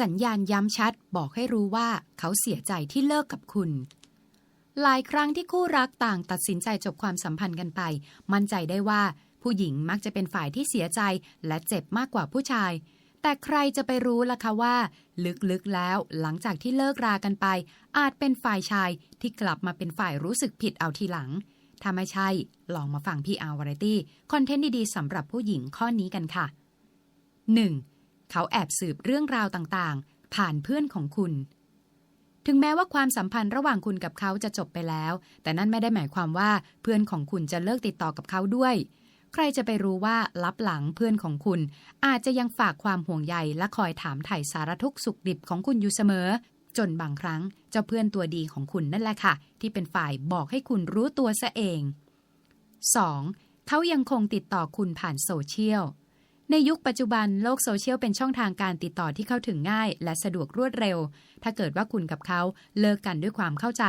สัญญาณย้ำชัดบอกให้รู้ว่าเขาเสียใจที่เลิกกับคุณ หลายครั้งที่คู่รักต่างตัดสินใจจบความสัมพันธ์กันไป มั่นใจได้ว่าผู้หญิงมักจะเป็นฝ่ายที่เสียใจและเจ็บมากกว่าผู้ชาย แต่ใครจะไปรู้ล่ะคะว่า ลึกๆแล้วหลังจากที่เลิกรากันไป อาจเป็นฝ่ายชายที่กลับมาเป็นฝ่ายรู้สึกผิดเอาทีหลัง ถ้าไม่ใช่ ลองมาฟังพี่อาวาไรตี้คอนเทนต์ดีๆสำหรับผู้หญิงข้อนี้กันค่ะ 1. เขาแอบสืบเรื่องราวต่างๆ ผ่านเพื่อนของคุณ ถึงแม้ว่าความสัมพันธ์ระหว่างคุณกับเขาจะจบไปแล้ว แต่นั่นไม่ได้หมายความว่าเพื่อนของคุณจะเลิกติดต่อกับเขาด้วย ใครจะไปรู้ว่าลับหลังเพื่อนของคุณ อาจจะยังฝากความห่วงใยและคอยถามไถ่สารทุกสุขดิบของคุณอยู่เสมอ จนบางครั้งเจ้าเพื่อนตัวดีของคุณนั่นแหละค่ะ ที่เป็นฝ่ายบอกให้คุณรู้ตัวซะเอง 2. เขายังคงติดต่อคุณผ่านโซเชียล ในยุคปัจจุบันโลกโซเชียลเป็นช่องทางการติดต่อที่เข้าถึงง่าย และสะดวกรวดเร็ว ถ้าเกิดว่าคุณกับเขาเลิกกันด้วยความเข้าใจ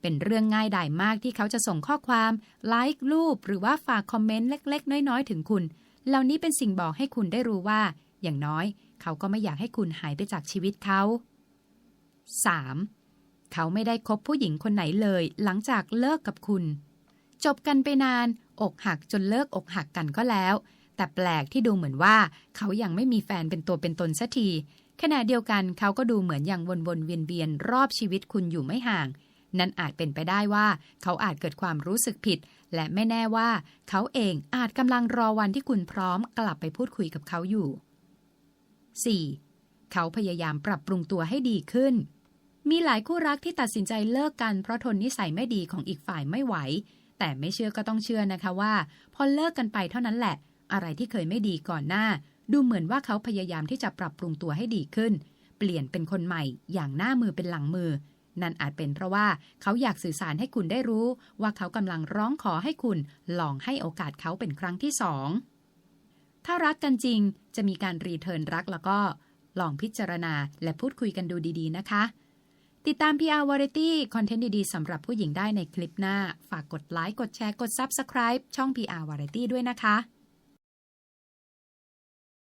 เป็นเรื่องง่ายดายมากที่เขาจะส่งข้อความไลค์รูป หรือว่าฝากคอมเมนต์เล็ก ๆ น้อย ๆ ถึงคุณ เหล่านี้เป็นสิ่งบอกให้คุณได้รู้ว่า อย่างน้อย เขาก็ไม่อยากให้คุณหายไปจากชีวิตเขา 3. เขาไม่ได้คบผู้หญิงคนไหนเลย หลังจากเลิกกับคุณ จบกันไปนาน อกหักจนเลิกอกหักกันก็แล้ว แต่แปลกที่ดูเหมือนว่าเขายังไม่มีแฟนเป็นตัวเป็นตนสักที ขณะเดียวกันเขาก็ดูเหมือนยังวนๆเวียนเวียนๆรอบชีวิตคุณอยู่ไม่ห่าง นั่นอาจเป็นไปได้ว่า เขาอาจเกิดความรู้สึกผิด และไม่แน่ว่า เขาเองอาจกำลังรอวันที่คุณพร้อมกลับไปพูดคุยกับเขาอยู่ 4. เขาพยายามปรับปรุงตัวให้ดีขึ้น มีหลายคู่รักที่ตัดสินใจเลิกกันเพราะทนนิสัยไม่ดีของอีกฝ่ายไม่ไหว แต่ไม่เชื่อก็ต้องเชื่อนะคะว่า พอเลิกกันไปเท่านั้นแหละ อะไรที่เคยไม่ดีก่อนหน้า ดูเหมือนว่าเขาพยายามที่จะปรับปรุงตัวให้ดีขึ้น เปลี่ยนเป็นคนใหม่อย่างหน้ามือเป็นหลังมือ นั่นอาจเป็นเพราะว่าเขาอยากสื่อสารให้คุณได้รู้ ว่าเขากำลังร้องขอให้คุณลองให้โอกาสเขาเป็นครั้งที่สองถ้ารักกันจริงจะมีการรีเทิร์นรักแล้วก็ ลองพิจารณาและพูดคุยกันดูดีๆ นะคะ ติดตาม PR Variety คอนเทนต์ดีๆสำหรับผู้หญิงได้ในคลิปหน้า ฝากกดไลค์ กดแชร์ กด Subscribe ช่อง PR Variety ด้วยนะคะ